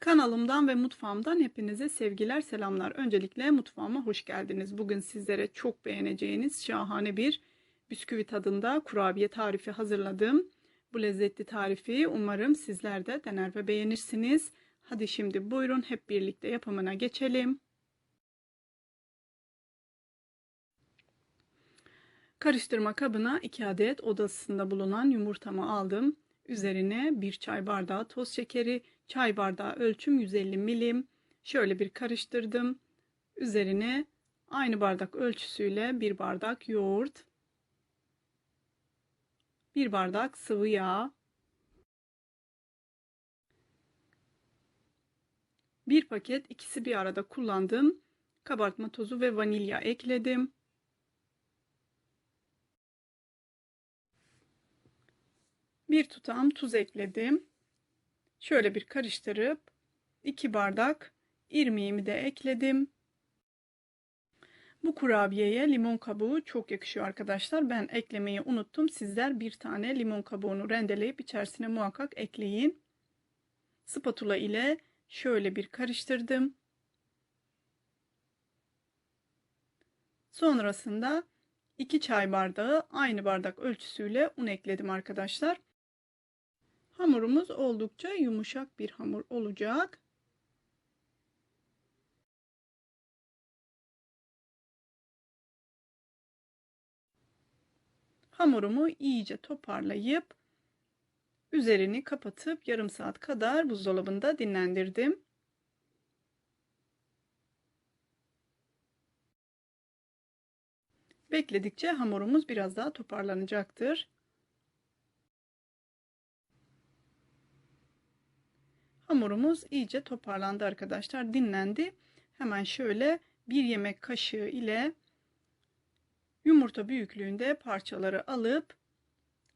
Kanalımdan ve mutfağımdan hepinize sevgiler, selamlar. Öncelikle mutfağıma hoş geldiniz. Bugün sizlere çok beğeneceğiniz şahane bir bisküvi tadında kurabiye tarifi hazırladım. Bu lezzetli tarifi umarım sizler de dener ve beğenirsiniz. Hadi şimdi buyurun hep birlikte yapımına geçelim. Karıştırma kabına 2 adet odasında bulunan yumurtamı aldım. Üzerine 1 çay bardağı toz şekeri, çay bardağı ölçüm 150 milim. Şöyle bir karıştırdım. Üzerine aynı bardak ölçüsüyle 1 bardak yoğurt, 1 bardak sıvı yağ, 1 paket ikisi bir arada kullandığım kabartma tozu ve vanilya ekledim. Bir tutam tuz ekledim. Şöyle bir karıştırıp 2 bardak irmiğimi de ekledim. Bu kurabiyeye limon kabuğu çok yakışıyor arkadaşlar. Ben eklemeyi unuttum. Sizler bir tane limon kabuğunu rendeleyip içerisine muhakkak ekleyin. Spatula ile şöyle bir karıştırdım. Sonrasında 2 çay bardağı aynı bardak ölçüsüyle un ekledim arkadaşlar. Hamurumuz oldukça yumuşak bir hamur olacak. Hamurumu iyice toparlayıp üzerini kapatıp yarım saat kadar buzdolabında dinlendirdim. Bekledikçe hamurumuz biraz daha toparlanacaktır. Hamurumuz iyice toparlandı arkadaşlar. Dinlendi. Hemen şöyle bir yemek kaşığı ile yumurta büyüklüğünde parçaları alıp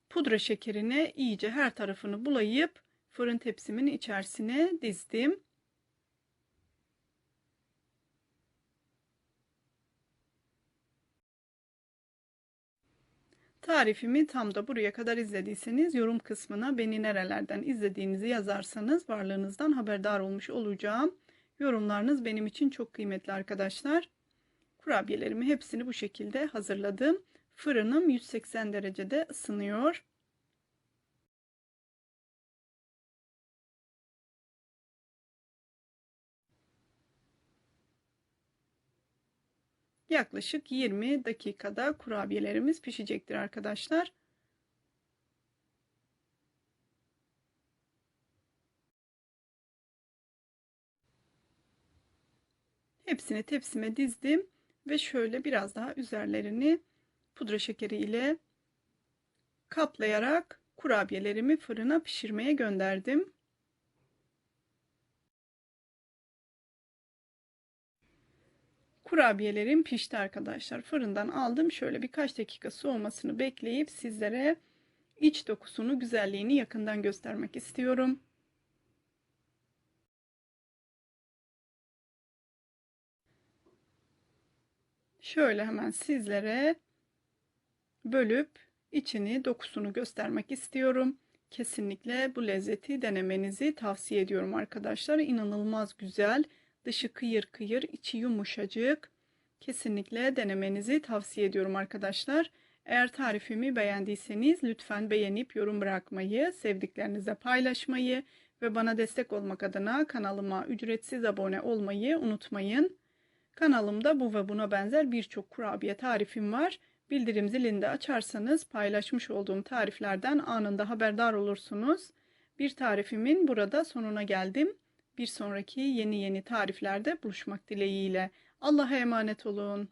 pudra şekerine iyice her tarafını bulayıp fırın tepsimin içerisine dizdim. Tarifimi tam da buraya kadar izlediyseniz yorum kısmına beni nerelerden izlediğinizi yazarsanız varlığınızdan haberdar olmuş olacağım. Yorumlarınız benim için çok kıymetli arkadaşlar. Kurabiyelerimi hepsini bu şekilde hazırladım. Fırınım 180 derecede ısınıyor. Yaklaşık 20 dakikada kurabiyelerimiz pişecektir arkadaşlar. Hepsini tepsime dizdim ve şöyle biraz daha üzerlerini pudra şekeri ile kaplayarak kurabiyelerimi fırına pişirmeye gönderdim. Kurabiyelerim pişti arkadaşlar. Fırından aldım. Şöyle birkaç dakika soğumasını bekleyip sizlere iç dokusunu, güzelliğini yakından göstermek istiyorum. Şöyle hemen sizlere bölüp içini, dokusunu göstermek istiyorum. Kesinlikle bu lezzeti denemenizi tavsiye ediyorum arkadaşlar. İnanılmaz güzel. Dışı kıyır kıyır, içi yumuşacık. Kesinlikle denemenizi tavsiye ediyorum arkadaşlar. Eğer tarifimi beğendiyseniz lütfen beğenip yorum bırakmayı, sevdiklerinizle paylaşmayı ve bana destek olmak adına kanalıma ücretsiz abone olmayı unutmayın. Kanalımda bu ve buna benzer birçok kurabiye tarifim var. Bildirim zilini açarsanız paylaşmış olduğum tariflerden anında haberdar olursunuz. Bir tarifimin burada sonuna geldim. Bir sonraki yeni yeni tariflerde buluşmak dileğiyle. Allah'a emanet olun.